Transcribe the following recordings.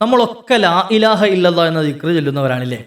നമ്മളൊക്കെ ലാ ഇലാഹ ഇല്ലല്ലാ എന്ന ദിക്ർ ചൊല്ലുന്നവരാണില്ലേ?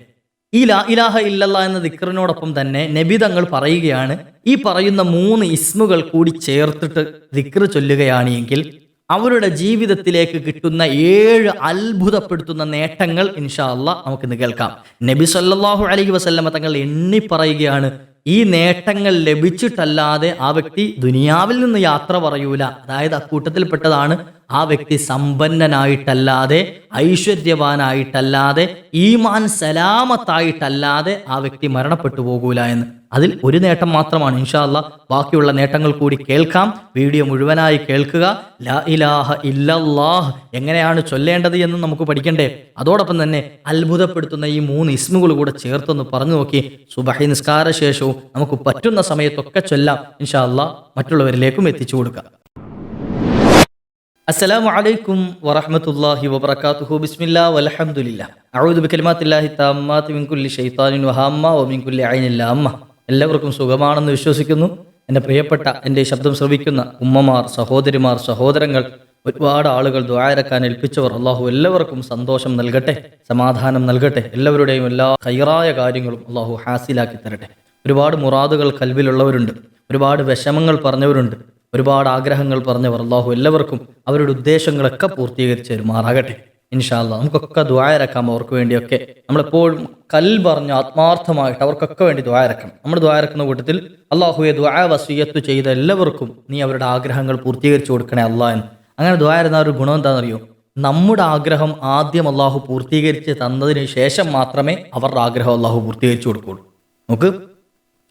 ഈ ലാ ഇലാഹ ഇല്ലല്ല എന്ന ദിക്റിനോടൊപ്പം തന്നെ നബി തങ്ങൾ പറയുകയാണ് ഈ പറയുന്ന മൂന്ന് ഇസ്മുകൾ കൂടി ചേർത്തിട്ട് ദിക്ർ ചൊല്ലുകയാണ് എങ്കിൽ അവരുടെ ജീവിതത്തിലേക്ക് കിട്ടുന്ന ഏഴ് അത്ഭുതപ്പെടുത്തുന്ന നേട്ടങ്ങൾ ഇൻഷാ അല്ലാ നമുക്കിന്ന് കേൾക്കാം. നബി സല്ലാഹു അലൈഹി വസല്ലമ തങ്ങൾ എണ്ണി പറയുകയാണ് ഈ നേട്ടങ്ങൾ ലഭിച്ചിട്ടല്ലാതെ ആ വ്യക്തി ദുനിയാവിൽ നിന്ന് യാത്ര പറയൂല. അതായത് അക്കൂട്ടത്തിൽപ്പെട്ടതാണ് ആ വ്യക്തി സമ്പന്നനായിട്ടല്ലാതെ ഐശ്വര്യവാനായിട്ടല്ലാതെ ഈമാൻ സലാമത്തായിട്ടല്ലാതെ ആ വ്യക്തി മരണപ്പെട്ടു പോകൂല എന്ന്. അതിൽ ഒരു നേട്ടം മാത്രമാണ്. ഇൻഷാല്ല ബാക്കിയുള്ള നേട്ടങ്ങൾ കൂടി കേൾക്കാം. വീഡിയോ മുഴുവനായി കേൾക്കുക. ലാ ഇലാഹ ഇല്ലല്ലാഹ്. എങ്ങനെയാണ് ചൊല്ലേണ്ടത് എന്ന് നമുക്ക് പഠിക്കണ്ടേ? അതോടൊപ്പം തന്നെ അത്ഭുതപ്പെടുത്തുന്ന ഈ മൂന്ന് ഇസ്മുകൾ കൂടെ ചേർത്തൊന്ന് പറഞ്ഞു നോക്കി. സുബഹി നിസ്കാര ശേഷവും നമുക്ക് പറ്റുന്ന സമയത്തൊക്കെ ചൊല്ലാം. ഇൻഷാല്ല മറ്റുള്ളവരിലേക്കും എത്തിച്ചു കൊടുക്കാം. അസ്സലാമു അലൈക്കും വറഹ്മത്തുള്ളാഹി വബറകാതുഹു. ബിസ്മില്ല വൽഹംദുലില്ലാ. അഊദു ബികലിമാത്തില്ലാഹി തമ്മാത്തി മിൻ കുല്ലി ശൈത്താനിൻ വഹമ്മ വമിൻ കുല്ലി ഐനിൻ ലാമ്മ. എല്ലാവർക്കും സുഖമാണെന്ന് വിശ്വസിക്കുന്നു. എന്റെ പ്രിയപ്പെട്ട എന്റെ ശബ്ദം ശ്രവിക്കുന്ന ഉമ്മമാർ സഹോദരിമാർ സഹോദരങ്ങൾ ഒരുപാട് ആളുകൾ ദ്വാരക്കാൻ ഏൽപ്പിച്ചവർ അള്ളാഹു എല്ലാവർക്കും സന്തോഷം നൽകട്ടെ സമാധാനം നൽകട്ടെ എല്ലാവരുടെയും എല്ലാ ഹൈറായ കാര്യങ്ങളും അള്ളാഹു ഹാസിലാക്കി തരട്ടെ. ഒരുപാട് മുറാദുകൾ കൽവിലുള്ളവരുണ്ട് ഒരുപാട് വിഷമങ്ങൾ പറഞ്ഞവരുണ്ട് ഒരുപാട് ആഗ്രഹങ്ങൾ പറഞ്ഞവർ അള്ളാഹു എല്ലാവർക്കും അവരുടെ ഉദ്ദേശങ്ങളൊക്കെ പൂർത്തീകരിച്ച് തരുമാറാകട്ടെ. ഇൻഷാല്ല നമുക്കൊക്കെ ദ്വായരക്കാം അവർക്ക് വേണ്ടിയൊക്കെ. നമ്മളെപ്പോഴും കൽ പറഞ്ഞ് ആത്മാർത്ഥമായിട്ട് അവർക്കൊക്കെ വേണ്ടി ദ്വായരക്കണം നമ്മൾ ദ്വായരക്കുന്ന കൂട്ടത്തിൽ അള്ളാഹുയെ ദ്വായ വസീയത്ത് ചെയ്ത എല്ലാവർക്കും നീ അവരുടെ ആഗ്രഹങ്ങൾ പൂർത്തീകരിച്ചു കൊടുക്കണേ അള്ളാ എന്ന്. അങ്ങനെ ദ്വായരുന്ന ഒരു ഗുണം എന്താണെന്നറിയോ? നമ്മുടെ ആഗ്രഹം ആദ്യം അള്ളാഹു പൂർത്തീകരിച്ച് തന്നതിന് ശേഷം മാത്രമേ അവരുടെ ആഗ്രഹം അള്ളാഹു പൂർത്തീകരിച്ചു കൊടുക്കുള്ളൂ നമുക്ക്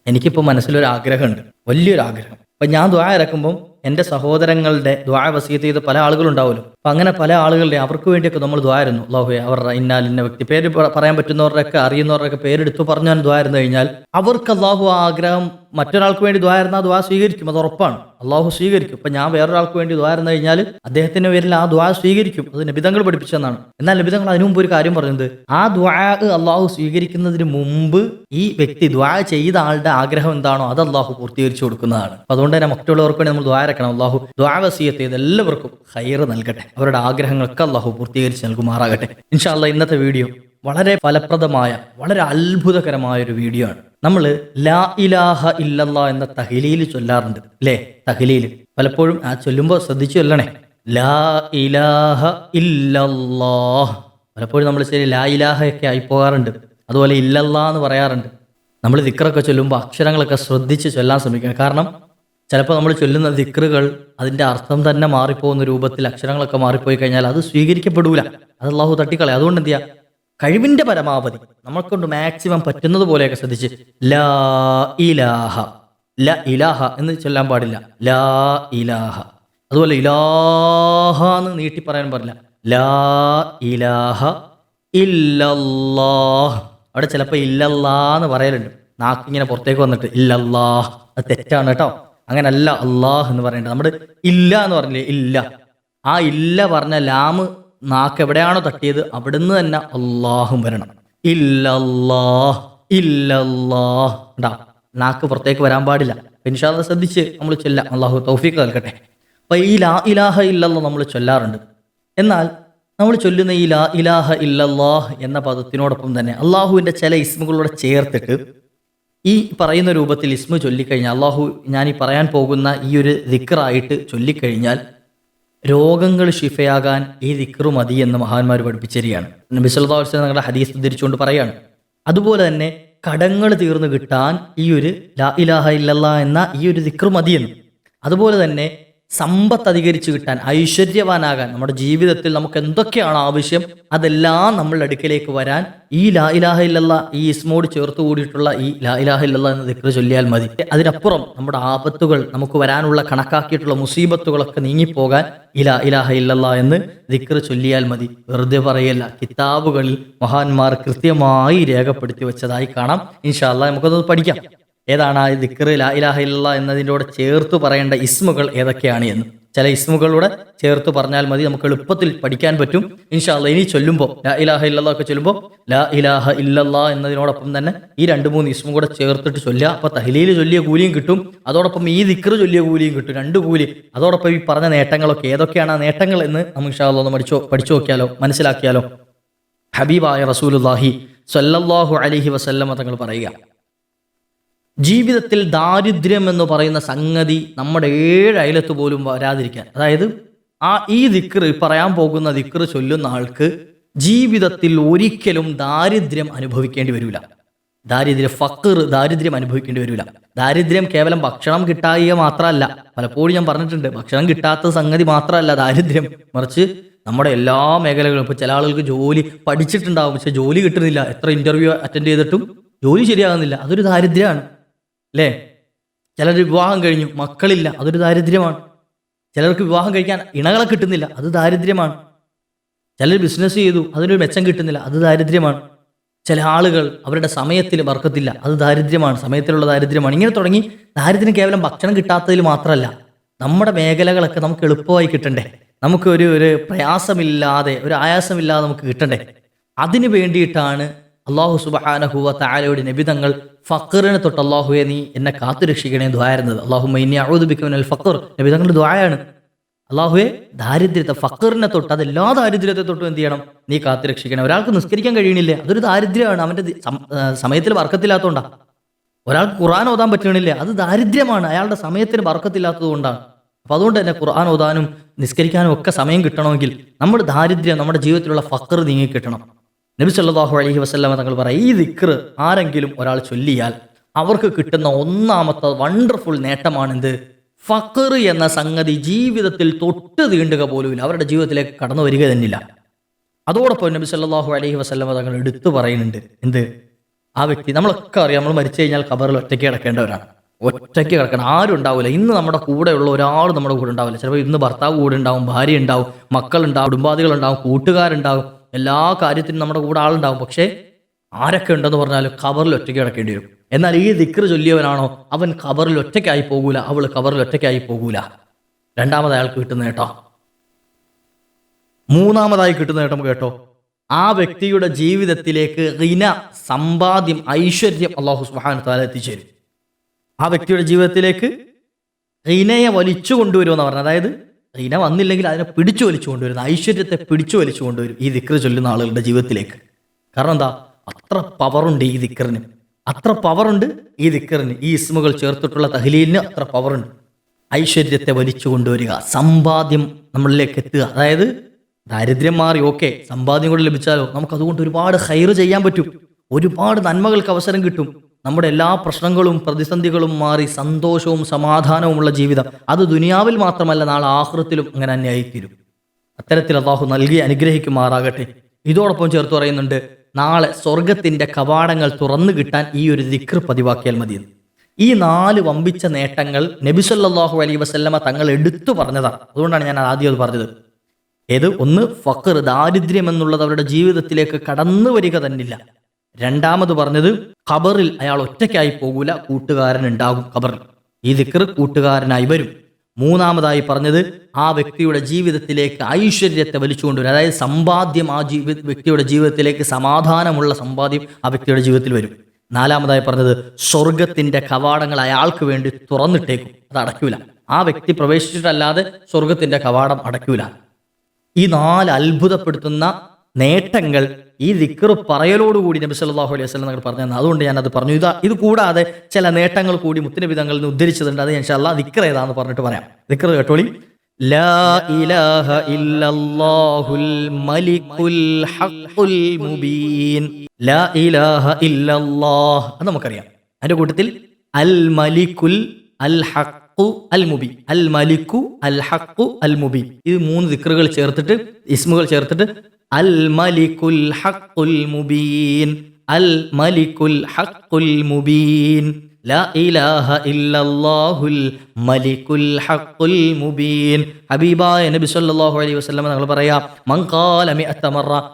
എനിക്കിപ്പോൾ മനസ്സിലൊരു ആഗ്രഹമുണ്ട്. വലിയൊരു ആഗ്രഹം. അപ്പം ഞാൻ ദ്വാ ഇറക്കുമ്പം എന്റെ സഹോദരങ്ങളുടെ ദ്വായ വസീത്ത് ചെയ്ത് പല ആളുകളുണ്ടാവുമല്ലോ അപ്പം അങ്ങനെ പല ആളുകളുടെ അവർക്ക് വേണ്ടിയൊക്കെ നമ്മൾ ദ്വായിരുന്നു അള്ളാഹുയെ അവരുടെ ഇന്നാൽ ഇന്ന വ്യക്തി. പേര് പറയാൻ പറ്റുന്നവരുടെയൊക്കെ അറിയുന്നവരുടെയൊക്കെ പേരെടുത്ത് പറഞ്ഞാൽ ദ്വായിരുന്നു കഴിഞ്ഞാൽ അവർക്ക് അള്ളാഹു ആഗ്രഹം മറ്റൊരാൾക്ക് വേണ്ടി ദ്വായിരുന്ന ദ്വാ സ്വീകരിക്കും. അത് ഉറപ്പാണ്. അള്ളാഹു സ്വീകരിക്കും. ഇപ്പം ഞാൻ വേറൊരാൾക്ക് വേണ്ടി ദ്വായിരുന്നു കഴിഞ്ഞാൽ അദ്ദേഹത്തിന്റെ പേരിൽ ആ ദ്വാ സ്വീകരിക്കും. അത് നബിതങ്ങൾ പഠിപ്പിച്ചെന്നാണ് എന്നാൽ നബിതങ്ങൾ അതിനു മുമ്പ് ഒരു കാര്യം പറയുന്നത് ആ ദ്വാ അള്ളാഹു സ്വീകരിക്കുന്നതിന് മുമ്പ് ഈ വ്യക്തി ദ്വാ ചെയ്ത ആളുടെ ആഗ്രഹം എന്താണോ അത് അള്ളാഹു പൂർത്തീകരിച്ചു കൊടുക്കുന്നതാണ്. അതുകൊണ്ട് തന്നെ മറ്റുള്ളവർക്ക് വേണ്ടി നമ്മൾ ദ്വാരക്കണം അള്ളാഹു ദ്വാവസീയത്ത് ചെയ്ത് എല്ലാവർക്കും ഹൈറ് നൽകട്ടെ. അവരുടെ ആഗ്രഹങ്ങളൊക്കെ അള്ളാഹു പൂർത്തീകരിച്ച് നൽകുമാറാകട്ടെ. ഇൻഷാല്ല ഇന്നത്തെ വീഡിയോ വളരെ ഫലപ്രദമായ വളരെ അത്ഭുതകരമായ ഒരു വീഡിയോ ആണ്. നമ്മൾ ലാ ഇലാഹ ഇല്ലല്ലാ എന്ന തഹലീൽ ചൊല്ലാറുണ്ട്. അല്ലേ തഹലീൽ. പലപ്പോഴും ആ ചൊല്ലുമ്പോൾ ശ്രദ്ധിച്ചു ചൊല്ലണേ. ലാ ഇലാഹ ഇല്ലല്ലാഹ് പലപ്പോഴും നമ്മൾ ശരി ലാ ഇലാഹ ഒക്കെ ആയി പോകാറുണ്ട്. അതുപോലെ ഇല്ലല്ലാ എന്ന് പറയാറുണ്ട്. നമ്മൾ ദിക്റൊക്കെ ചൊല്ലുമ്പോൾ അക്ഷരങ്ങളൊക്കെ ശ്രദ്ധിച്ച് ചൊല്ലാൻ ശ്രമിക്കണം. കാരണം ചിലപ്പോൾ നമ്മൾ ചൊല്ലുന്ന ദിക്റുകൾ അതിന്റെ അർത്ഥം തന്നെ മാറിപ്പോകുന്ന രൂപത്തിൽ അക്ഷരങ്ങളൊക്കെ മാറിപ്പോയി കഴിഞ്ഞാൽ അത് സ്വീകരിക്കപ്പെടൂല. അത് അള്ളാഹു തട്ടിക്കളെ അതുകൊണ്ട് എന്ത് ചെയ്യുക കഴിവിന്റെ പരമാവധി നമ്മൾക്കൊണ്ട് മാക്സിമം പറ്റുന്നത് പോലെയൊക്കെ ശ്രദ്ധിച്ച് ലാ ഇലാഹ. ല ഇലാഹ എന്ന് ചൊല്ലാൻ പാടില്ല. ലാ ഇലാഹ. അതുപോലെ ഇലാഹ എന്ന് നീട്ടി പറയാൻ പാടില്ല. ലാ ഇലാഹ ഇല്ലല്ലാഹ്. അവിടെ ചിലപ്പോൾ ഇല്ലല്ലാ എന്ന് പറയലുണ്ട്. നാക്കിങ്ങനെ പുറത്തേക്ക് വന്നിട്ട് ഇല്ലല്ലാഹ്. അത് തെറ്റാണ് കേട്ടോ. അങ്ങനല്ല അള്ളാഹ് എന്ന് പറയേണ്ടത് നമ്മുടെ ഇല്ല എന്ന് പറഞ്ഞില്ലേ? ഇല്ല. ആ ഇല്ല പറഞ്ഞ ലാമ് നാക്ക് എവിടെയാണോ തട്ടിയത്? അവിടുന്ന് തന്നെ അള്ളാഹും വരണം. ഇല്ലല്ലാഹ് ഇല്ലല്ലാഹ്. ഉണ്ടാ നാക്ക് പുറത്തേക്ക് വരാൻ പാടില്ല. പിൻഷാദ ശ്രദ്ധിച്ച് നമ്മൾ ചൊല്ലാം. അള്ളാഹു തൗഫീഖ് നൽകട്ടെ. അപ്പൊ ഈ ലാ ഇലാഹ ഇല്ലല്ല നമ്മൾ ചൊല്ലാറുണ്ട്. എന്നാൽ നമ്മൾ ചൊല്ലുന്ന ഈ ലാ ഇലാഹ ഇല്ലല്ലാഹ് എന്ന പദത്തിനോടൊപ്പം തന്നെ അള്ളാഹുവിന്റെ ചില ഇസ്മുകളോടെ ചേർത്തിട്ട് ഈ പറയുന്ന രൂപത്തിൽ ഇസ്മു ചൊല്ലിക്കഴിഞ്ഞാൽ അള്ളാഹു ഞാൻ ഈ പറയാൻ പോകുന്ന ഈ ഒരു ദിക്റായിട്ട് ചൊല്ലിക്കഴിഞ്ഞാൽ രോഗങ്ങൾ ഷിഫയാകാൻ ഈ ദിക്റു മതി എന്ന് മഹാന്മാർ പഠിപ്പിച്ചരികയാണ് നബി വസല്ലം നിങ്ങളുടെ ഹദീസ് ഉദ്ധരിച്ചുകൊണ്ട് പറയാണ്. അതുപോലെ തന്നെ കടങ്ങൾ തീർന്നു കിട്ടാൻ ഈ ഒരു ലാ ഇലാഹ ഇല്ലല്ലാ എന്ന ഈ ഒരു ദിക്റു മതിയെന്ന് അതുപോലെ തന്നെ സമ്പത്ത് അധികരിച്ചു കിട്ടാൻ ഐശ്വര്യവാനാകാൻ നമ്മുടെ ജീവിതത്തിൽ നമുക്ക് എന്തൊക്കെയാണ് ആവശ്യം അതെല്ലാം നമ്മളുടെ അടുക്കിലേക്ക് വരാൻ ഈ ലാ ഇലാഹ ഈ ഇസ്മോട് ചേർത്ത് കൂടിയിട്ടുള്ള ഈ ലാ ഇലാഹ എന്ന ദിക്ർ ചൊല്ലിയാൽ മതി. അതിനപ്പുറം നമ്മുടെ ആപത്തുകൾ നമുക്ക് വരാനുള്ള കണക്കാക്കിയിട്ടുള്ള മുസീബത്തുകളൊക്കെ നീങ്ങിപ്പോകാൻ ഇല ഇലാഹ ഇല്ലല്ല എന്ന് ദിക്ര ചൊല്ലിയാൽ മതി. വെറുതെ പറയല്ല കിതാബുകളിൽ മഹാന്മാർ കൃത്യമായി രേഖപ്പെടുത്തി വെച്ചതായി കാണാം. ഇൻഷാല്ല നമുക്കത് പഠിക്കാം. ഏതാണ് ആ ദിക്ർ ലാ ഇലാഹ ഇല്ല എന്നതിന്റെ ചേർത്ത് പറയേണ്ട ഇസ്മുകൾ ഏതൊക്കെയാണ് എന്ന്. ചില ഇസ്മുകളുടെ ചേർത്ത് പറഞ്ഞാൽ മതി നമുക്ക് എളുപ്പത്തിൽ പഠിക്കാൻ പറ്റും. ഇൻഷാല്ല ഇനി ചൊല്ലുമ്പോൾ ലാ ഇലാഹ ഇല്ലല്ലാ ഒക്കെ ചൊല്ലുമ്പോൾ ലാ ഇലാഹ ഇല്ലല്ലാ എന്നതിനോടൊപ്പം തന്നെ ഈ രണ്ട് മൂന്ന് ഇസ്മും കൂടെ ചേർത്തിട്ട് ചൊല്ലുക. അപ്പൊ തഹ്ലീൽ ചൊല്ലിയ കൂലിയും കിട്ടും അതോടൊപ്പം ഈ ദിക്ർ ചൊല്ലിയ കൂലിയും കിട്ടും രണ്ട് കൂലി. അതോടൊപ്പം ഈ പറഞ്ഞ നേട്ടങ്ങളൊക്കെ ഏതൊക്കെയാണ് ആ നേട്ടങ്ങൾ എന്ന് നമുക്ക് ഇൻഷാല്ല ഒന്ന് പഠിച്ചോ പഠിച്ചു നോക്കിയാലോ മനസ്സിലാക്കിയാലോ. ഹബീബായ റസൂലുല്ലാഹി സ്വല്ലല്ലാഹു അലൈഹി വസല്ലമ തങ്ങൾ പറയുക. ജീവിതത്തിൽ ദാരിദ്ര്യം എന്ന് പറയുന്ന സംഗതി നമ്മുടെ ഏഴ് അയലത്ത് പോലും വരാതിരിക്കാൻ. അതായത് ആ ഈ ദിക്ർ പറയാൻ പോകുന്ന ദിക്ർ ചൊല്ലുന്ന ആൾക്ക് ജീവിതത്തിൽ ഒരിക്കലും ദാരിദ്ര്യം അനുഭവിക്കേണ്ടി വരില്ല ദാരിദ്ര്യ ഫക്കർ ദാരിദ്ര്യം അനുഭവിക്കേണ്ടി വരില്ല ദാരിദ്ര്യം കേവലം ഭക്ഷണം കിട്ടായ മാത്രമല്ല. പലപ്പോഴും ഞാൻ പറഞ്ഞിട്ടുണ്ട് ഭക്ഷണം കിട്ടാത്ത സംഗതി മാത്രമല്ല ദാരിദ്ര്യം. മറിച്ച് നമ്മുടെ എല്ലാ മേഖലകളും ഇപ്പൊ ചില ആളുകൾക്ക് ജോലി പഠിച്ചിട്ടുണ്ടാവും പക്ഷെ ജോലി കിട്ടുന്നില്ല. എത്ര ഇന്റർവ്യൂ അറ്റൻഡ് ചെയ്തിട്ടും ജോലി ശരിയാകുന്നില്ല. അതൊരു ദാരിദ്ര്യമാണ്. അല്ലേ ചിലർ വിവാഹം കഴിഞ്ഞു മക്കളില്ല അതൊരു ദാരിദ്ര്യമാണ്. ചിലർക്ക് വിവാഹം കഴിക്കാൻ ഇണകളെ കിട്ടുന്നില്ല അത് ദാരിദ്ര്യമാണ്. ചിലർ ബിസിനസ് ചെയ്തു അതിനൊരു മെച്ചം കിട്ടുന്നില്ല അത് ദാരിദ്ര്യമാണ്. ചില ആളുകൾ അവരുടെ സമയത്തിൽ വർക്കത്തില്ല അത് ദാരിദ്ര്യമാണ് സമയത്തിലുള്ള ദാരിദ്ര്യമാണ്. ഇങ്ങനെ തുടങ്ങി ദാരിദ്ര്യം കേവലം ഭക്ഷണം കിട്ടാത്തതിൽ മാത്രമല്ല നമ്മുടെ മേഖലകളൊക്കെ നമുക്ക് എളുപ്പമായി കിട്ടണ്ടേ? നമുക്ക് ഒരു ഒരു പ്രയാസമില്ലാതെ ഒരു ആയാസമില്ലാതെ നമുക്ക് കിട്ടണ്ടേ? അതിനു വേണ്ടിയിട്ടാണ് അള്ളാഹു സുബാനഹുവ താലയുടെ നിബിതങ്ങൾ ഫക്കറിനെ തൊട്ട് അള്ളാഹുവെ നീ എന്നെ കാത്തുരക്ഷിക്കണേ ദ്വാരുന്നത് അള്ളാഹു മൈനി അഴുതുബിക്കുവനൽ ഫക്കർ നിബിതങ്ങളുടെ ദ്വായാണ് അള്ളാഹുവെ ദാരിദ്ര്യത്തെ ഫക്കറിനെ തൊട്ട് അതെല്ലാ ദാരിദ്ര്യത്തെ തൊട്ടും എന്ത് ചെയ്യണം? നീ കാത്തുരക്ഷിക്കണം ഒരാൾക്ക് നിസ്കരിക്കാൻ കഴിയണില്ലേ. അതൊരു ദാരിദ്ര്യമാണ്. അവന്റെ സമയത്തിൽ വർക്കത്തില്ലാത്തതുകൊണ്ടാ. ഒരാൾക്ക് ഖുർആൻ ഓതാൻ പറ്റണില്ലേ. അത് ദാരിദ്ര്യമാണ്. അയാളുടെ സമയത്തിന് വർക്കത്തില്ലാത്തത് കൊണ്ടാണ്. അപ്പൊ അതുകൊണ്ട് തന്നെ ഖുർആൻ ഓതാനും നിസ്കരിക്കാനും ഒക്കെ സമയം കിട്ടണമെങ്കിൽ നമ്മുടെ ദാരിദ്ര്യം നമ്മുടെ ജീവിതത്തിലുള്ള ഫക്കർ നീങ്ങി കിട്ടണം. നബി സല്ലല്ലാഹു അലൈഹി വസല്ലമ തങ്ങൾ പറയും ഈ ദിക്ർ ആരെങ്കിലും ഒരാൾ ചൊല്ലിയാൽ അവർക്ക് കിട്ടുന്ന ഒന്നാമത്തെ വണ്ടർഫുൾ നേട്ടമാണെന്ത്? ഫക്കർ എന്ന സംഗതി ജീവിതത്തിൽ തൊട്ട് തീണ്ടുക പോലുമില്ല അവരുടെ ജീവിതത്തിലേക്ക് കടന്നു വരിക തന്നില്ല അതോടൊപ്പം നബി സല്ലല്ലാഹു അലഹി വസ്ലമ തങ്ങൾ എടുത്തു പറയുന്നുണ്ട് എന്ത്? ആ വ്യക്തി നമ്മളൊക്കെ അറിയാം നമ്മൾ മരിച്ചു കഴിഞ്ഞാൽ കബറിൽ ഒറ്റയ്ക്ക് കിടക്കേണ്ടവരാണ്. ഒറ്റയ്ക്ക് കിടക്കണം. ആരും ഉണ്ടാവില്ല ഇന്ന് നമ്മുടെ കൂടെയുള്ള ഒരാൾ നമ്മുടെ കൂടെ ഉണ്ടാവില്ല. ചിലപ്പോൾ ഇന്ന് ഭർത്താവ് കൂടെ ഉണ്ടാവും ഭാര്യ ഉണ്ടാവും മക്കളുണ്ടാവും കുടുംബാദികൾ ഉണ്ടാവും കൂട്ടുകാരുണ്ടാവും. എല്ലാ കാര്യത്തിനും നമ്മുടെ കൂടെ ആളുണ്ടാവും. പക്ഷേ ആരൊക്കെ ഉണ്ടെന്ന് പറഞ്ഞാലും ഖബറിൽ ഒറ്റയ്ക്ക് കിടക്കേണ്ടി വരും. എന്നാൽ ഈ ദിക്ർ ചൊല്ലിയവനാണോ? അവൻ ഖബറിൽ ഒറ്റയ്ക്കായി പോകൂല. അവൾ ഖബറിൽ ഒറ്റയ്ക്കായി പോകൂല. രണ്ടാമത് അയാൾക്ക് കിട്ടുന്ന കേട്ടോ മൂന്നാമതായി കിട്ടുന്ന കേട്ടോ കേട്ടോ. ആ വ്യക്തിയുടെ ജീവിതത്തിലേക്ക് റിന സമ്പാദ്യം ഐശ്വര്യം അള്ളാഹു സുഹാൻ താല എത്തിച്ചേരും. ആ വ്യക്തിയുടെ ജീവിതത്തിലേക്ക് റീനയെ വലിച്ചു കൊണ്ടുവരുമെന്ന് പറഞ്ഞു അതായത് റീന വന്നില്ലെങ്കിൽ അതിനെ പിടിച്ചു വലിച്ചു കൊണ്ടുവരുന്ന. ഐശ്വര്യത്തെ പിടിച്ചു വലിച്ചു കൊണ്ടുവരും ഈ ദിക്ർ ചൊല്ലുന്ന ആളുകളുടെ ജീവിതത്തിലേക്ക്. കാരണം എന്താ? അത്ര പവറുണ്ട് ഈ ദിക്കറിന് അത്ര പവറുണ്ട് ഈ ദിക്കറിന് ഈ ഇസ്മുകൾ ചേർത്തിട്ടുള്ള തഹ്ലീലിന് അത്ര പവറുണ്ട് ഐശ്വര്യത്തെ വലിച്ചു കൊണ്ടുവരിക സമ്പാദ്യം നമ്മളിലേക്ക് എത്തുക. അതായത് ദാരിദ്ര്യം മാറി ഓക്കെ സമ്പാദ്യം കൂടെ ലഭിച്ചാലോ? നമുക്ക് അതുകൊണ്ട് ഒരുപാട് ഹൈറ് ചെയ്യാൻ പറ്റും. ഒരുപാട് നന്മകൾക്ക് അവസരം കിട്ടും. നമ്മുടെ എല്ലാ പ്രശ്നങ്ങളും പ്രതിസന്ധികളും മാറി സന്തോഷവും സമാധാനവുമുള്ള ജീവിതം അത് ദുനിയാവിൽ മാത്രമല്ല നാളെ ആഹൃത്തിലും അങ്ങനെ അന്യായിത്തീരും അത്തരത്തിൽ അള്ളാഹു നൽകി അനുഗ്രഹിക്കുമാറാകട്ടെ. ഇതോടൊപ്പം ചേർത്ത് പറയുന്നുണ്ട് നാളെ സ്വർഗത്തിന്റെ കവാടങ്ങൾ തുറന്നു കിട്ടാൻ ഈ ഒരു ദിക്ർ പതിവാക്കിയാൽ മതിയെന്ന് ഈ നാല് വമ്പിച്ച നേട്ടങ്ങൾ നബിസല്ലാഹു അലൈ വസല്ലമ തങ്ങൾ എടുത്തു പറഞ്ഞതാണ്. അതുകൊണ്ടാണ് ഞാൻ ആദ്യം അത് പറഞ്ഞത്. ഏത്? ഒന്ന് ഫക്കർ ദാരിദ്ര്യം എന്നുള്ളത് അവരുടെ ജീവിതത്തിലേക്ക് കടന്നു വരിക തന്നില്ല. രണ്ടാമത് പറഞ്ഞത് ഖബറിൽ അയാൾ ഒറ്റയ്ക്കായി പോകൂല കൂട്ടുകാരൻ ഉണ്ടാകും ഖബറിൽ. ഈ ദിക്കർ കൂട്ടുകാരനായി വരും. മൂന്നാമതായി പറഞ്ഞത് ആ വ്യക്തിയുടെ ജീവിതത്തിലേക്ക് ഐശ്വര്യത്തെ വലിച്ചുകൊണ്ടുവരും. അതായത് സമ്പാദ്യം ആ ജീവി വ്യക്തിയുടെ ജീവിതത്തിലേക്ക് സമാധാനമുള്ള സമ്പാദ്യം ആ വ്യക്തിയുടെ ജീവിതത്തിൽ വരും. നാലാമതായി പറഞ്ഞത് സ്വർഗത്തിന്റെ കവാടങ്ങൾ അയാൾക്ക് വേണ്ടി തുറന്നിട്ടേക്കും അത് അടയ്ക്കൂല. ആ വ്യക്തി പ്രവേശിച്ചിട്ടല്ലാതെ സ്വർഗത്തിന്റെ കവാടം അടയ്ക്കൂല. ഈ നാല് അത്ഭുതപ്പെടുത്തുന്ന നേട്ടങ്ങൾ ഈ ദിക്ർ പറയലോടുകൂടി നബി സല്ലാഹു അലൈഹി വസല്ലം നിങ്ങൾ പറഞ്ഞു അതുകൊണ്ട് ഞാൻ അത് പറഞ്ഞു. ഇതാ ഇത് കൂടാതെ ചില നേട്ടങ്ങൾ കൂടി മുത്തുനബി തങ്ങളിൽ നിന്ന് ഉദ്ധരിച്ചതുണ്ട് അത് ഇൻഷാല്ലാ ദിക്ർ ഏതാന്ന് പറഞ്ഞിട്ട് പറയാം. ദിക്ർ കേട്ടോളി. നമുക്കറിയാം. അതിന്റെ കൂട്ടത്തിൽ അൽ മലിക്കുൽ അൽ ഹഖു അൽ മുബി അൽ മലിക്കു അൽ ഹക്കു അൽ മുബി. ഇത് മൂന്ന് ദിക്റുകൾ ചേർത്തിട്ട് ഇസ്മുകൾ ചേർത്തിട്ട് അൽ മലിക്കുൽ ഹക്കുൽ മുബീൻ അൽ മലിക്കുൽ ഹക്കുൽ മുബീൻ. ഹബീബായ നബി അലൈഹി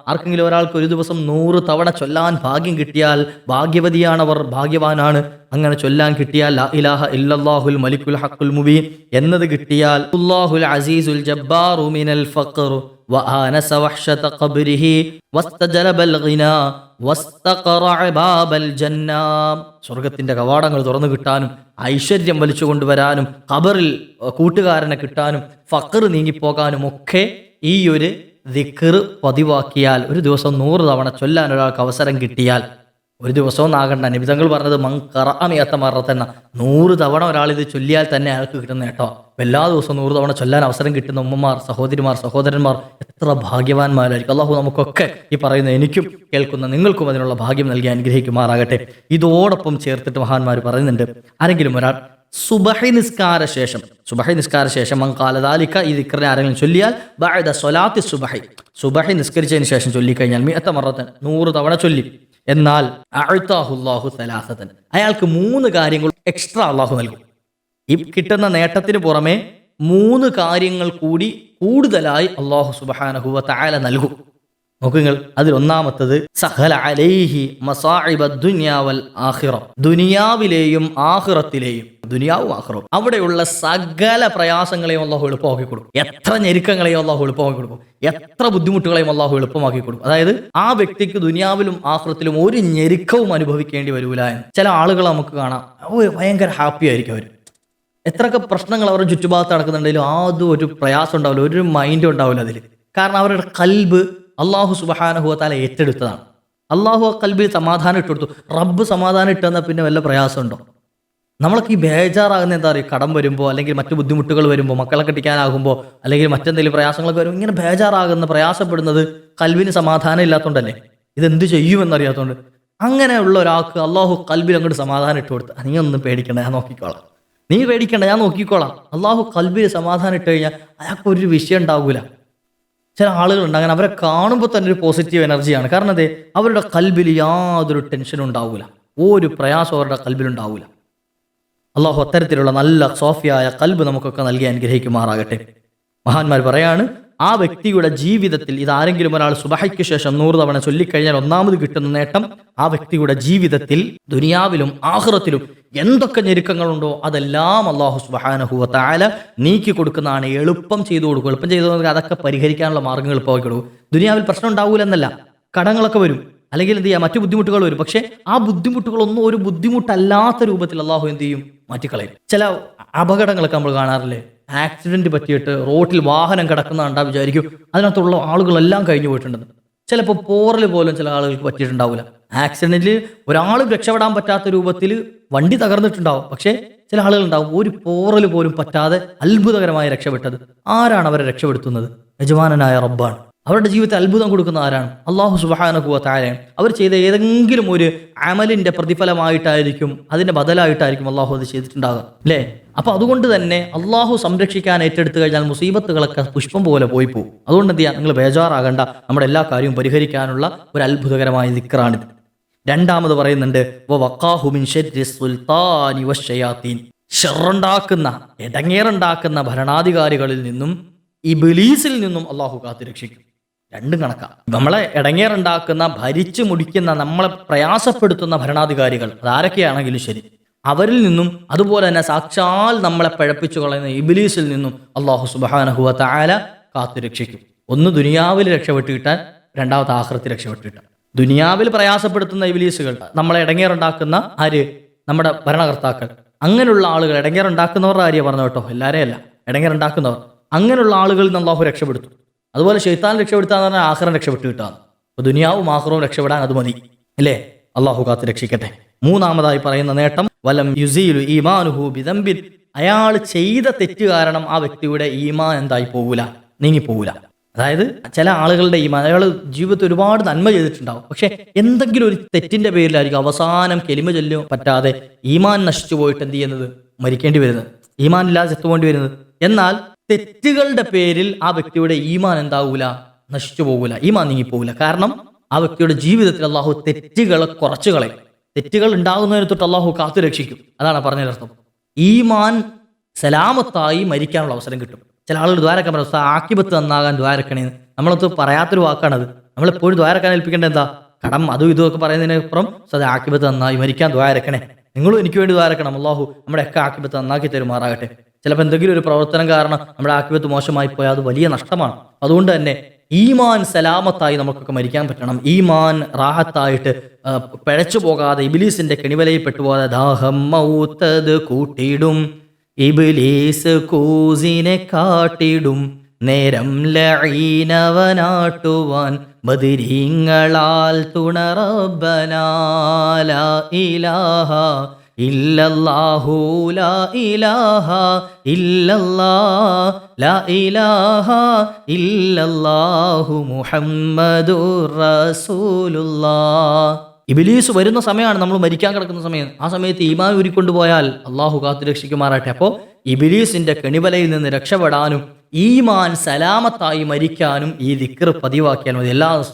ആർക്കെങ്കിലും ഒരാൾക്ക് ഒരു ദിവസം നൂറ് തവണ ചൊല്ലാൻ ഭാഗ്യം കിട്ടിയാൽ ഭാഗ്യവതിയാണവർ ഭാഗ്യവാനാണ്. അങ്ങനെ ചൊല്ലാൻ കിട്ടിയാൽ ലാ ഇലാഹ ഇല്ലല്ലാഹുൽ മലിക്കുൽ ഹക്കുൽ മുബീൻ. എന്നത് കിട്ടിയാൽ അസീസുൽ ജബ്ബാറു മിനൽ ഫഖർ. وآنس وحشة قبره واستجلب الغنى واستقرع باب الجنة സ്വർഗത്തിന്റെ കവാടങ്ങൾ തുറന്നു കിട്ടാനും ഐശ്വര്യം വലിച്ചു കൊണ്ടുവരാനും ഖബറിൽ അഹ്, കൂട്ടുകാരനെ കിട്ടാനും ഫക്കർ നീങ്ങിപ്പോകാനും ഒക്കെ ഈ ഒരു ദിക്കർ പതിവാക്കിയാൽ ഒരു ദിവസം നൂറ് തവണ ചൊല്ലാൻ ഒരാൾക്ക് അവസരം കിട്ടിയാൽ ഒരു ദിവസവും ആകണ്ട. നിബിതങ്ങൾ പറഞ്ഞത് മങ്കറമിയത്ത മറത്തെന്ന നൂറ് തവണ ഒരാൾ ഇത് ചൊല്ലിയാൽ തന്നെ അയാൾക്ക് കിട്ടുന്ന കേട്ടോ. എല്ലാ ദിവസവും നൂറ് തവണ ചൊല്ലാൻ അവസരം കിട്ടുന്ന ഉമ്മമാർ സഹോദരിമാർ സഹോദരന്മാർ എത്ര ഭാഗ്യവാന്മാരായിരിക്കും. അള്ളാഹു നമുക്കൊക്കെ ഈ പറയുന്ന എനിക്കും കേൾക്കുന്ന നിങ്ങൾക്കും അതിനുള്ള ഭാഗ്യം നൽകി അനുഗ്രഹിക്കുമാറാകട്ടെ. ഇതോടൊപ്പം ചേർത്തിട്ട് മഹാന്മാർ പറയുന്നുണ്ട് ആരെങ്കിലും ഒരാൾ സുബഹി നിസ്കാര ശേഷം സുബഹി നിസ്കാര ശേഷം മങ്കാലതാലിക്ക ഈ ദിക്കറിനെ ആരെങ്കിലും ചൊല്ലിയാൽ ബഅദ സ്വലാത്തി സുബഹി. സുബഹി നിസ്കരിച്ചതിന് ശേഷം ചൊല്ലിക്കഴിഞ്ഞാൽ മീ എത്ത മറത്തൻ നൂറ് തവണ ചൊല്ലി. എന്നാൽ അഴുത്താഹുല്ലാഹു സലാസതൻ. അയാൾക്ക് മൂന്ന് കാര്യങ്ങൾ എക്സ്ട്രാ അള്ളാഹു നൽകും. ഈ കിട്ടുന്ന നേട്ടത്തിന് പുറമെ മൂന്ന് കാര്യങ്ങൾ കൂടി കൂടുതലായി അള്ളാഹു സുബാനഹുവ തആല നൽകും. നോക്കുങ്ങൾ. അതിൽ ഒന്നാമത്തത് സഹല അലൈഹി മസാഹിബ ദുനിയാവൽ ആഹിറ ദുനിയാവിലെയും ആഹിറത്തിലെയും ദുനിയാവും ആഹ്റവും അവിടെയുള്ള സകല പ്രയാസങ്ങളെയും അള്ളാഹു എളുപ്പമാക്കി കൊടുക്കും. എത്ര ഞെരുക്കങ്ങളെയും അള്ളാഹു എളുപ്പമാക്കി കൊടുക്കും. എത്ര ബുദ്ധിമുട്ടുകളെയും അള്ളാഹു എളുപ്പമാക്കി കൊടുക്കും. അതായത് ആ വ്യക്തിക്ക് ദുനിയാവിലും ആഹ്റത്തിലും ഒരു ഞെരുക്കവും അനുഭവിക്കേണ്ടി വരൂല എന്ന്. ചില ആളുകൾ നമുക്ക് കാണാം. ഭയങ്കര ഹാപ്പി ആയിരിക്കും അവർ എത്രയൊക്കെ പ്രശ്നങ്ങൾ അവരുടെ ചുറ്റുഭാഗത്ത് നടക്കുന്നുണ്ടെങ്കിലും ആദ്യം ഒരു പ്രയാസം ഉണ്ടാവില്ല ഒരു മൈൻഡ് ഉണ്ടാവില്ല അതിൽ കാരണം അവരുടെ കൽബ് അള്ളാഹു സുബഹാനഹുവത്താല ഏറ്റെടുത്തതാണ്. അള്ളാഹു ആ കൽബിൽ സമാധാനം ഇട്ട് കൊടുത്തു റബ്ബ് സമാധാനം ഇട്ടെന്നാൽ പിന്നെ വല്ല പ്രയാസമുണ്ടോ? നമ്മളൊക്കെ ഈ ബേജാറാകുന്ന എന്താ പറയുക? കടം വരുമ്പോൾ അല്ലെങ്കിൽ മറ്റു ബുദ്ധിമുട്ടുകൾ വരുമ്പോൾ മക്കളെ കെട്ടിക്കാനാകുമ്പോൾ അല്ലെങ്കിൽ മറ്റെന്തെങ്കിലും പ്രയാസങ്ങളൊക്കെ വരുമ്പോൾ ഇങ്ങനെ ബേജാറാകുന്ന പ്രയാസപ്പെടുന്നത് കൽവിന് സമാധാനം ഇല്ലാത്തതുകൊണ്ടല്ലേ ഇതെന്ത് ചെയ്യുമെന്നറിയാത്തതുകൊണ്ട് അങ്ങനെയുള്ള ഒരാൾക്ക് അള്ളാഹു കൽബിൽ അങ്ങോട്ട് സമാധാനം ഇട്ട് കൊടുത്ത് നീ ഒന്നും പേടിക്കണ്ട ഞാൻ നോക്കിക്കോളാം. നീ പേടിക്കണ്ട ഞാൻ നോക്കിക്കോളാം. അള്ളാഹു കൽബിൽ സമാധാനം ഇട്ട് കഴിഞ്ഞാൽ അയാൾക്ക് ഒരു വിഷയം ഉണ്ടാകൂല ചില ആളുകളുണ്ട് അങ്ങനെ അവരെ കാണുമ്പോൾ തന്നെ ഒരു പോസിറ്റീവ് എനർജിയാണ് കാരണം അതെ അവരുടെ കൽബിൽ യാതൊരു ടെൻഷനും ഉണ്ടാവില്ല ഒരു പ്രയാസം അവരുടെ കൽബിലുണ്ടാവില്ല അള്ളാഹു അത്തരത്തിലുള്ള നല്ല സോഫിയായ കൽബ് നമുക്കൊക്കെ നൽകി അനുഗ്രഹിക്കുമാറാകട്ടെ. മഹാന്മാർ പറയാണ് ആ വ്യക്തിയുടെ ജീവിതത്തിൽ ഇതാരെങ്കിലും ഒരാൾ സുബഹയ്ക്ക് ശേഷം നൂറ് തവണ ചൊല്ലിക്കഴിഞ്ഞാൽ ഒന്നാമത് കിട്ടുന്ന നേട്ടം ആ വ്യക്തിയുടെ ജീവിതത്തിൽ ദുനിയാവിലും ആഹ്റത്തിലും എന്തൊക്കെ ഞെരുക്കങ്ങളുണ്ടോ അതെല്ലാം അള്ളാഹു സുബഹാനഹുവ നീക്കി കൊടുക്കുന്നതാണ്. എളുപ്പം ചെയ്തു കൊടുക്കുക എളുപ്പം ചെയ്തു കൊടുക്കുക അതൊക്കെ പരിഹരിക്കാനുള്ള മാർഗങ്ങൾ കൊടുക്കും ദുനിയാവിൽ പ്രശ്നം ഉണ്ടാവൂലെന്നല്ല. കടങ്ങളൊക്കെ വരും. അല്ലെങ്കിൽ എന്ത് ചെയ്യാം? മറ്റു ബുദ്ധിമുട്ടുകൾ വരും. പക്ഷേ ആ ബുദ്ധിമുട്ടുകളൊന്നും ഒരു ബുദ്ധിമുട്ടല്ലാത്ത രൂപത്തിൽ അള്ളാഹു എന്ത് ചെയ്യും? മാറ്റിക്കളയും. ചില അപകടങ്ങളൊക്കെ നമ്മൾ കാണാറില്ലേ? ആക്സിഡന്റ് പറ്റിയിട്ട് റോട്ടിൽ വാഹനം കിടക്കുന്ന കണ്ടാ വിചാരിക്കും. അതിനകത്തുള്ള ആളുകളെല്ലാം കഴിഞ്ഞു പോയിട്ടുണ്ടെന്ന് ചിലപ്പോൾ പോറൽ പോലും ചില ആളുകൾക്ക് പറ്റിയിട്ടുണ്ടാവില്ല ആക്സിഡന്റിൽ ഒരാളും രക്ഷപ്പെടാൻ പറ്റാത്ത രൂപത്തിൽ വണ്ടി തകർന്നിട്ടുണ്ടാവും. പക്ഷേ ചില ആളുകളുണ്ടാവും ഒരു പോറൽ പോലും പറ്റാതെ അത്ഭുതകരമായി രക്ഷപ്പെട്ടത്. ആരാണ് അവരെ രക്ഷപ്പെടുത്തുന്നത്? യജമാനനായ റബ്ബാണ്. അവരുടെ ജീവിതത്തിൽ അത്ഭുതം കൊടുക്കുന്ന ആരാണ്? അള്ളാഹു സുബാനഹുവ താരയാണ് അവർ ചെയ്ത ഏതെങ്കിലും ഒരു അമലിന്റെ പ്രതിഫലമായിട്ടായിരിക്കും അതിന്റെ ബദലായിട്ടായിരിക്കും അള്ളാഹു അത് ചെയ്തിട്ടുണ്ടാകുക അല്ലേ? അപ്പൊ അതുകൊണ്ട് തന്നെ അള്ളാഹു സംരക്ഷിക്കാൻ ഏറ്റെടുത്തു കഴിഞ്ഞാൽ മുസീബത്തുകളൊക്കെ പുഷ്പം പോലെ പോയി പോകും അതുകൊണ്ട് എന്ത് ചെയ്യാം? നിങ്ങൾ ബേജാറാകേണ്ട. നമ്മുടെ എല്ലാ കാര്യവും പരിഹരിക്കാനുള്ള ഒരു അത്ഭുതകരമായ ദിക്റാണിത്. രണ്ടാമത് പറയുന്നുണ്ട്. ഷെറുണ്ടാക്കുന്ന ഇടങ്ങേറുണ്ടാക്കുന്ന ഭരണാധികാരികളിൽ നിന്നും ഈ ബിലീസിൽ നിന്നും അള്ളാഹു കാത്തുരക്ഷിക്കും. രണ്ടും കണക്കാണ് നമ്മളെ ഇടങ്ങേറുണ്ടാക്കുന്ന ഭരിച്ചു മുടിക്കുന്ന നമ്മളെ പ്രയാസപ്പെടുത്തുന്ന ഭരണാധികാരികൾ അതാരൊക്കെയാണെങ്കിലും ശരി. അവരിൽ നിന്നും അതുപോലെ തന്നെ സാക്ഷാൽ നമ്മളെ പഴപ്പിച്ചു കളയുന്ന ഇബിലീസിൽ നിന്നും അള്ളാഹു സുബാനഹുവ താല കാത്തുരക്ഷിക്കും ഒന്ന് ദുനിയാവിൽ രക്ഷപ്പെട്ട് കിട്ടാൻ രണ്ടാമത്തെ ആഹൃത്തി രക്ഷപ്പെട്ട് കിട്ടാൻ. ദുനിയാവിൽ പ്രയാസപ്പെടുത്തുന്ന ഇബിലീസുകൾ നമ്മളെ ഇടങ്ങേറുണ്ടാക്കുന്ന ആര്? നമ്മുടെ ഭരണകർത്താക്കൾ. അങ്ങനെയുള്ള ആളുകൾ ഇടങ്ങേറുണ്ടാക്കുന്നവരുടെ കാര്യം പറഞ്ഞു കേട്ടോ? എല്ലാവരെയല്ല ഇടങ്ങേറുണ്ടാക്കുന്നവർ. അങ്ങനെയുള്ള ആളുകളിൽ നിന്ന് അള്ളാഹു രക്ഷപ്പെടുത്തും. അതുപോലെ ഷെയ്ത്താൻ രക്ഷപ്പെടുത്താന്ന് പറഞ്ഞാൽ ആഹ്റം രക്ഷപ്പെട്ടു കിട്ടാം. അപ്പൊ ദുനിയാവും ആഹ്റവും രക്ഷപ്പെടാൻ അത് മതി. അല്ലേ? അള്ളാഹു കാത്ത് രക്ഷിക്കട്ടെ. മൂന്നാമതായി പറയുന്ന നേട്ടം വലം യുസീലു ഈമാനുഹു ബിദംബിൻ. അയാൾ ചെയ്ത തെറ്റ് കാരണം ആ വ്യക്തിയുടെ ഈമാൻ എന്തായി പോകൂല? നീങ്ങി പോകൂല അതായത് ചില ആളുകളുടെ ഈമാൻ അയാൾ ജീവിതത്തിൽ ഒരുപാട് നന്മ ചെയ്തിട്ടുണ്ടാവും. പക്ഷെ എന്തെങ്കിലും ഒരു തെറ്റിന്റെ പേരിലായിരിക്കും അവസാനം കെലിമ ചൊല്ലും പറ്റാതെ ഈമാൻ നശിച്ചു പോയിട്ട് എന്ത് ചെയ്യുന്നത്? മരിക്കേണ്ടി വരുന്നത്. ഈമാൻ ഇല്ലാതെ ചത്തുപോകേണ്ടി വരുന്നത്. എന്നാൽ തെറ്റുകളുടെ പേരിൽ ആ വ്യക്തിയുടെ ഈമാൻ എന്താവൂല? നശിച്ചു പോകൂല. ഈമാൻ നീങ്ങിപ്പോകൂല. കാരണം ആ വ്യക്തിയുടെ ജീവിതത്തിൽ അള്ളാഹു തെറ്റുകളെ കുറച്ചു കളയും. തെറ്റുകൾ ഉണ്ടാകുന്നതിന് തൊട്ട് അള്ളാഹു കാത്തു രക്ഷിക്കും. അതാണ് പറഞ്ഞതിനർത്ഥം ഈമാൻ സലാമത്തായി മരിക്കാനുള്ള അവസരം കിട്ടും. ചില ആളുകൾ ദ്വാരക്കാൻ പറയും ആക്കിപത്ത് നന്നാകാൻ ദ്വാരക്കണേന്ന് നമ്മളത് പറയാത്തൊരു വാക്കാണത്. നമ്മളെപ്പോഴും ദ്വാരക്കാൻ ഏൽപ്പിക്കേണ്ട എന്താ? കടം അതും ഇതും ഒക്കെ പറയുന്നതിനപ്പുറം സദ ആക്കിബത്ത് നന്നായി മരിക്കാൻ ദ്വാരക്കണേ. നിങ്ങളും എനിക്ക് വേണ്ടി ദ്വാരക്കണം. അള്ളാഹു നമ്മുടെ ഒക്കെ ആക്കിബത്ത് നന്നാക്കി തരുമാറാകട്ടെ. ചിലപ്പോൾ എന്തെങ്കിലും ഒരു പ്രവർത്തനം കാരണം നമ്മുടെ ആക്കിബത്ത് മോശമായി പോയാൽ അത് വലിയ നഷ്ടമാണ്. അതുകൊണ്ട് തന്നെ ഈമാൻ സലാമത്തായി നമുക്കൊക്കെ മരിക്കാൻ പറ്റണം. ഈമാൻ റാഹത്തായിട്ട് പിഴച്ചു പോകാതെ ഇബിലീസിന്റെ കെണിവലയിൽ പെട്ടുപോകാതെ ദാഹം മൗത്തത് കൂട്ടിയിടും. ഇബിലീസ് കൂസിനെ കാട്ടിടും നേരം ലഈനവനാട്ടുവാൻ ബദിരീങ്ങളാൽ തുണറബനാല ഇലാഹ ഇല്ലല്ലാഹു ലാ ഇലാഹ ഇല്ലല്ലാ ലാ ഇലാഹ ഇല്ലല്ലാഹു മുഹമ്മദുർ റസൂലുള്ളാഹ്. ഇബിലീസ് വരുന്ന സമയമാണ് നമ്മൾ മരിക്കാൻ കിടക്കുന്ന സമയം. ആ സമയത്ത് ഈമാൻ ഉരുക്കൊണ്ടുപോയാൽ അള്ളാഹു കാത്തു രക്ഷിക്കുമാറാട്ടെ അപ്പോൾ ഇബിലീസിന്റെ കെണിവലയിൽ നിന്ന് രക്ഷപ്പെടാനും ഈമാൻ സലാമത്തായി മരിക്കാനും ഈ ദിക്കർ പതിവാക്കിയാൽ മതി. എല്ലാ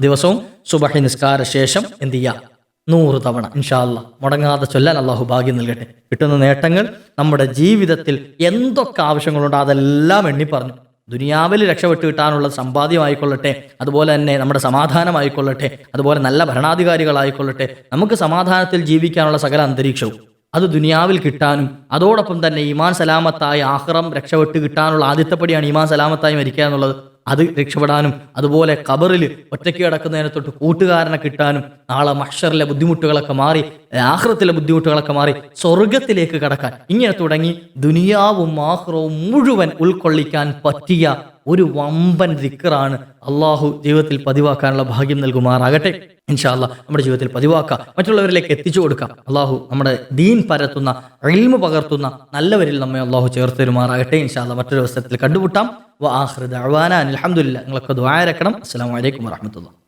ദിവസവും സുബഹി നിസ്കാര ശേഷം എന്ത് ചെയ്യാം? നൂറ് തവണ ഇൻഷാല്ല മുടങ്ങാതെ ചൊല്ലാൻ അള്ളാഹു ഭാഗ്യം നൽകട്ടെ. കിട്ടുന്ന നേട്ടങ്ങൾ നമ്മുടെ ജീവിതത്തിൽ എന്തൊക്കെ ആവശ്യങ്ങളുണ്ടോ അതെല്ലാം എണ്ണി പറഞ്ഞു. ദുനിയാവിൽ രക്ഷപ്പെട്ട് കിട്ടാനുള്ള സമ്പാദ്യമായിക്കൊള്ളട്ടെ അതുപോലെ തന്നെ നമ്മുടെ സമാധാനമായിക്കൊള്ളട്ടെ അതുപോലെ നല്ല ഭരണാധികാരികളായിക്കൊള്ളട്ടെ നമുക്ക് സമാധാനത്തിൽ ജീവിക്കാനുള്ള സകല അന്തരീക്ഷവും അത് ദുനിയാവിൽ കിട്ടാനും അതോടൊപ്പം തന്നെ ഈമാൻ സലാമത്തായി ആഹ്റം രക്ഷപ്പെട്ട് കിട്ടാനുള്ള ആദ്യത്തെ പടിയാണ് ഈമാൻ സലാമത്തായി മരിക്കുക എന്നുള്ളത്. അത് രക്ഷപ്പെടാനും അതുപോലെ കബറിൽ ഒറ്റയ്ക്ക് കിടക്കുന്നതിനെ തൊട്ട് കൂട്ടുകാരനെ കിട്ടാനും നാളെ മഷറിലെ ബുദ്ധിമുട്ടുകളൊക്കെ മാറി ആഹ്റത്തിലെ ബുദ്ധിമുട്ടുകളൊക്കെ മാറി സ്വർഗത്തിലേക്ക് കടക്കാൻ. ഇങ്ങനെ തുടങ്ങി ദുനിയാവും ആഹ്റവും മുഴുവൻ ഉൾക്കൊള്ളിക്കാൻ പറ്റിയ ഒരു വമ്പൻ ദിക്കറാണ് അള്ളാഹു ജീവിതത്തിൽ പതിവാക്കാനുള്ള ഭാഗ്യം നൽകുമാറാകട്ടെ. ഇൻഷാല്ല നമ്മുടെ ജീവിതത്തിൽ പതിവാക്കുക മറ്റുള്ളവരിലേക്ക് എത്തിച്ചു കൊടുക്കുക അള്ളാഹു നമ്മുടെ ദീൻ പരത്തുന്ന റിൽമ് പകർത്തുന്ന നല്ലവരിൽ നമ്മെ അള്ളാഹു ചേർത്ത് തരുമാറാകട്ടെ. ഇൻഷാല്ല മറ്റൊരു അവസരത്തിൽ കണ്ടുമുട്ടാം. വാഹൃദ് അഹ്വാന അലഹമുല്ല നിങ്ങളൊക്കെ ദ്വാരക്കണം അസ്സാം വലൈക്കും വാഹമത്തുള്ള